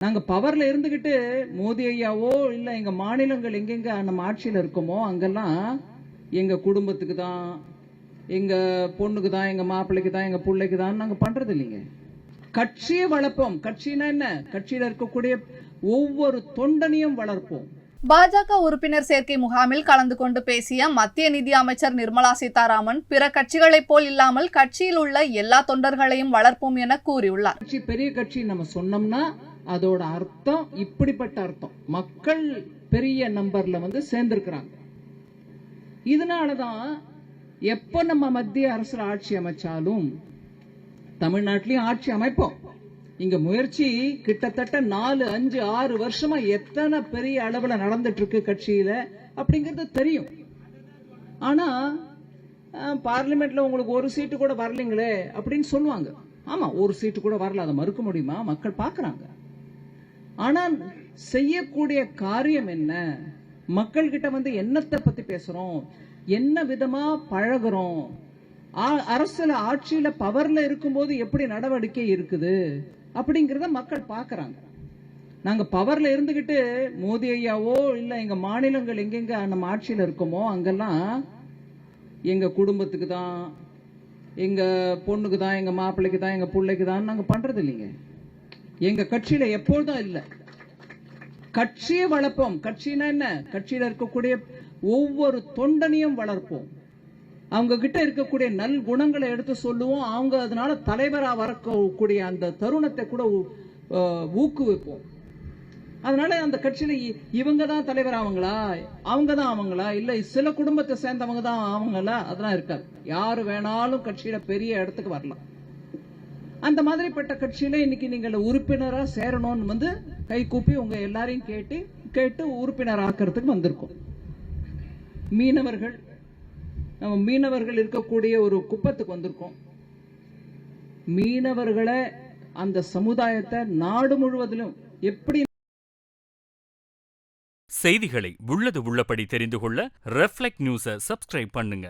நாங்க பவர்ல இருந்துகிட்டு மோடி ஐயாவோ இல்ல எங்க மாநிலங்கள் எங்கெங்க நம்ம ஆட்சியில இருக்கோமோ அங்கெல்லாம் எங்க குடும்பத்துக்கு தான் எங்க பொண்ணுக்கு தான் எங்க மாப்பிள்ளைக்கு தான் எங்க பிள்ளைக்கு தான் நாங்க பண்றது இல்லைங்க. கட்சியை வளர்ப்போம். கட்சினா என்ன? கட்சியில இருக்கக்கூடிய ஒவ்வொரு தொண்டனையும் வளர்ப்போம். பாஜக உறுப்பினர் சேர்க்கை முகாமில் கலந்து கொண்டு பேசிய மத்திய நிதி அமைச்சர் நிர்மலா சீதாராமன் பிற கட்சிகளைப் போல் இல்லாமல் கட்சியில் உள்ள எல்லா தொண்டர்களையும் வளர்ப்போம் என கூறியுள்ளார். கட்சி பெரிய கட்சி நம்ம சொன்னோம்னா அதோட அர்த்தம் இப்படிப்பட்ட அர்த்தம். மக்கள் பெரிய நம்பர்ல வந்து சேர்ந்திருக்கிறாங்க. இதனாலதான் எப்ப நம்ம மத்திய அரசு ஆட்சி அமைச்சாலும் தமிழ்நாட்டிலையும் ஆட்சி அமைப்போம். இங்க முயற்சி கிட்டத்தட்ட நாலு அஞ்சு ஆறு வருஷமா எத்தனை பெரிய அளவுல நடந்துட்டு இருக்கு கட்சியில அப்படிங்கிறது தெரியும். ஆனா பார்லிமெண்ட்ல உங்களுக்கு ஒரு சீட்டு கூட வரலைங்களே அப்படின்னு சொல்லுவாங்க. ஆமா ஒரு சீட்டு கூட வரல. அதை மறுக்க முடியுமா? மக்கள் பாக்குறாங்க ஆனால் செய்யக்கூடிய காரியம் என்ன? மக்கள் கிட்ட வந்து என்னத்தை பத்தி பேசுறோம்? என்ன விதமா பழகுறோம்? அரசுல ஆட்சியில பவர்ல இருக்கும்போது எப்படி நடவடிக்கை இருக்குது? அப்படிங்கிறத மக்கள் பாக்குறாங்க. நாங்க பவர்ல இருந்துகிட்டு மோதி ஐயாவோ இல்ல எங்க மாநிலங்கள் எங்கெங்க நம்ம ஆட்சியில இருக்கோமோ அங்கெல்லாம் எங்க குடும்பத்துக்கு தான் எங்க பொண்ணுக்கு தான் எங்க மாப்பிள்ளைக்கு தான் எங்க பிள்ளைக்கு தான் நாங்க பண்றது இல்லைங்க. எங்க கட்சியில எப்பொழுதும் இல்ல. கட்சியை வளர்ப்போம். கட்சினா என்ன? கட்சியில இருக்கக்கூடிய ஒவ்வொரு தொண்டனையும் வளர்ப்போம். அவங்க கிட்ட இருக்கக்கூடிய நல் குணங்களை எடுத்து சொல்லுவோம். அவங்க அதனால தலைவரா வரக்கூடிய அந்த தருணத்தை கூட ஊக்குவிப்போம். அதனால அந்த கட்சியில இ- இவங்க தான் தலைவர் ஆவங்களா அவங்க தான் அவங்களா? இல்ல சில குடும்பத்தை சேர்ந்தவங்க தான் அவங்களா? அதெல்லாம் இருக்காது. யாரு வேணாலும் கட்சியில பெரிய இடத்துக்கு வரலாம். அந்த மாதிரிப்பட்ட கட்சியில இன்னைக்கு நீங்கள் உறுப்பினராக சேரணும்னு வந்து கை கூப்பி உங்க எல்லாரையும் கேட்டு கேட்டு உறுப்பினர் ஆக்கிறதுக்கு வந்திருக்கோம். மீனவர்கள் நம்ம மீனவர்கள் இருக்கக்கூடிய ஒரு குப்பத்துக்கு வந்திருக்கோம். மீனவர்களை அந்த சமுதாயத்தை நாடு முழுவதிலும் எப்படி செய்திகளை உள்ளது உள்ளபடி தெரிந்து கொள்ள ரெஃப்ளெக்ட் நியூஸை சப்ஸ்கிரைப் பண்ணுங்க.